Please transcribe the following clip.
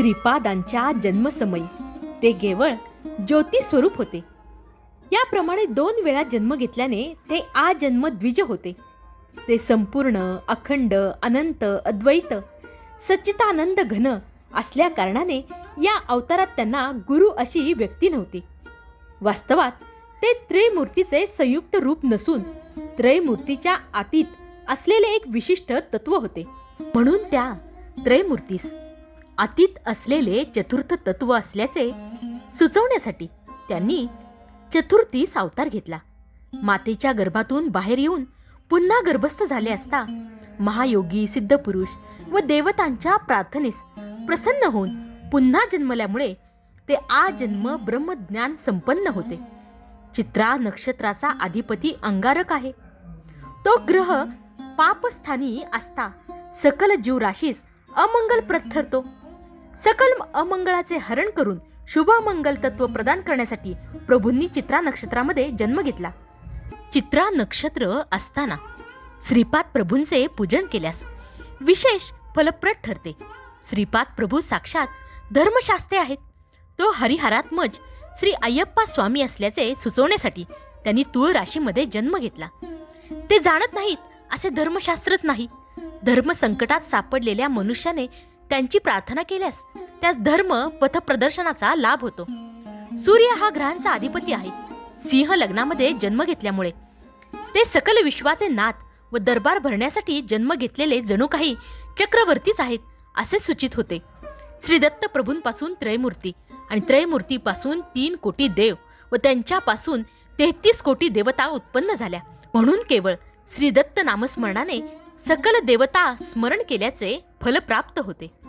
श्रीपादांच्या जन्मसमयी. ते केवळ ज्योती स्वरूप होते. याप्रमाणे दोन वेळा जन्म घेतल्याने ते आजन्म द्विज होते. ते संपूर्ण अखंड अनंत अद्वैत सच्चितानंद घन असल्या कारणाने या अवतारात त्यांना गुरु अशी व्यक्ती नव्हती. वास्तवात ते त्रयमूर्तीचे संयुक्त रूप नसून त्रयमूर्तीच्या आतीत असलेले एक विशिष्ट तत्व होते. म्हणून त्या त्रयमूर्तीस अतीत असलेले चतुर्थ तत्व असल्याचे सुचवण्यासाठी त्यांनी चतुर्थीस अवतार घेतला. मातेच्या गर्भातून बाहेर येऊन पुन्हा गर्भस्थ झाले असता महायोगी सिद्धपुरुष व देवतांच्या प्रार्थनेस प्रसन्न होऊन पुन्हा जन्मल्यामुळे ते आजन्म ब्रह्मज्ञान संपन्न होते. चित्रा नक्षत्राचा अधिपती अंगारक आहे. तो ग्रह पापस्थानी असता. सकल जीवराशीस अमंगलप्रद ठरतो सकल अमंगळाचे हरण करून शुभमंगल तत्व प्रदान करण्यासाठी प्रभूंनी चित्रा नक्षत्रामध्ये जन्म घेतला. चित्रा नक्षत्र असताना श्रीपाद प्रभूंचे पूजन केल्यास विशेष फलप्रद ठरते. श्रीपाद प्रभू साक्षात धर्मशास्त्रे आहेत. तो हरिहरात्मज श्री अय्यप्पा स्वामी असल्याचे सुचवण्यासाठी त्यांनी तुळ राशीमध्ये जन्म घेतला. ते जाणत नाहीत असे धर्मशास्त्रच नाही. धर्म संकटात सापडलेल्या मनुष्याने त्यांची प्रार्थना केल्यास त्यास धर्म पथप्रदर्शनाचा लाभ होतो. सूर्य हा ग्रहांचा अधिपती आहे. सिंह लग्नामध्ये जन्म घेतल्यामुळे. ते सकल विश्वाचे नाथ व दरबार भरण्यासाठी जन्म घेतलेले जणू काही चक्रवर्तीच आहेत असे सूचित होते. श्रीदत्त प्रभूंपासून त्रयमूर्ती आणि त्रयमूर्तीपासून तीन कोटी देव व त्यांच्यापासून तेहतीस कोटी देवता उत्पन्न झाल्या. म्हणून केवळ श्रीदत्त नामस्मरणाने सकल देवता स्मरण केल्याचे फल प्राप्त होते.